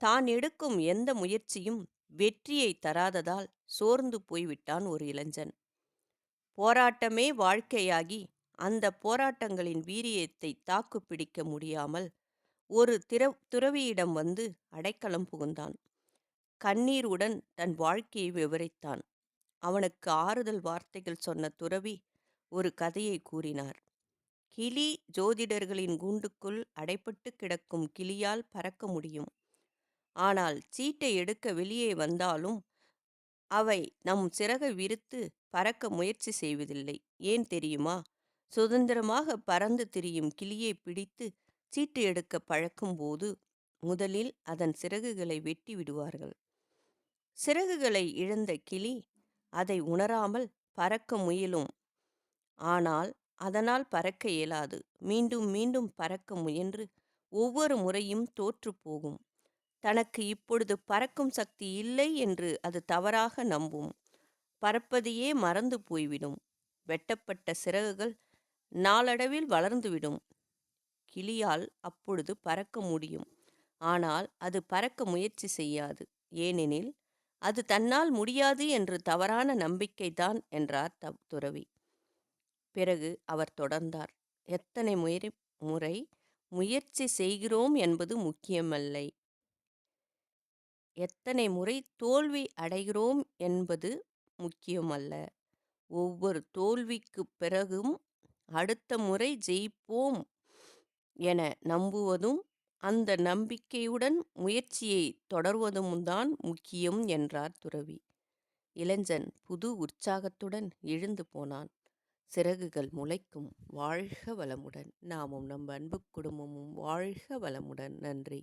தான் எடுக்கும் எந்த முயற்சியும் வெற்றியை தராததால் சோர்ந்து போய்விட்டான் ஒரு இளைஞன். போராட்டமே வாழ்க்கையாகி அந்த போராட்டங்களின் வீரியத்தை தாக்கு பிடிக்க முடியாமல் ஒரு திர துறவியிடம் வந்து அடைக்கலம் புகுந்தான். கண்ணீருடன் தன் வாழ்க்கையை விவரித்தான். அவனுக்கு ஆறுதல் வார்த்தைகள் சொன்ன துறவி ஒரு கதையை கூறினார். கிளி ஜோதிடர்களின் கூண்டுக்குள் அடைப்பட்டு கிடக்கும் கிளியால் பறக்க முடியும். ஆனால் சீட்டை எடுக்க வெளியே வந்தாலும் அவை நம் சிறகை விரித்து பறக்க முயற்சி செய்வதில்லை. ஏன் தெரியுமா? சுதந்திரமாக பறந்து திரியும் கிளியை பிடித்து சீட்டு எடுக்க பழக்கும்போது முதலில் அதன் சிறகுகளை வெட்டி விடுவார்கள். சிறகுகளை இழந்த கிளி அதை உணராமல் பறக்க முயலும். ஆனால் அதனால் பறக்க இயலாது. மீண்டும் மீண்டும் பறக்க முயன்று ஒவ்வொரு முறையும் தோற்று போகும் தனக்கு இப்பொழுது பறக்கும் சக்தி இல்லை என்று அது தவறாக நம்பும். பறப்பதையே மறந்து போய்விடும். வெட்டப்பட்ட சிறகுகள் நாளடைவில் வளர்ந்துவிடும். கிளியால் அப்பொழுது பறக்க முடியும். ஆனால் அது பறக்க முயற்சி செய்யாது. ஏனெனில் அது தன்னால் முடியாது என்று தவறான நம்பிக்கைதான் என்றார் த துறவி. பிறகு அவர் தொடர்ந்தார். எத்தனை முயறி முறை முயற்சி செய்கிறோம் என்பது முக்கியமல்லை. எத்தனை முறை தோல்வி அடைகிறோம் என்பது முக்கியமல்ல ஒவ்வொரு தோல்விக்கு பிறகும் அடுத்த முறை ஜெயிப்போம் என நம்புவதும் அந்த நம்பிக்கையுடன் முயற்சியை தொடர்வதும் தான் முக்கியம் என்றார் துறவி. இளைஞன் புது உற்சாகத்துடன் எழுந்து போனான். சிறகுகள் முளைக்கும். வாழ்க வளமுடன். நாமும் நம் அன்பு குடும்பமும் வாழ்க வளமுடன். நன்றி.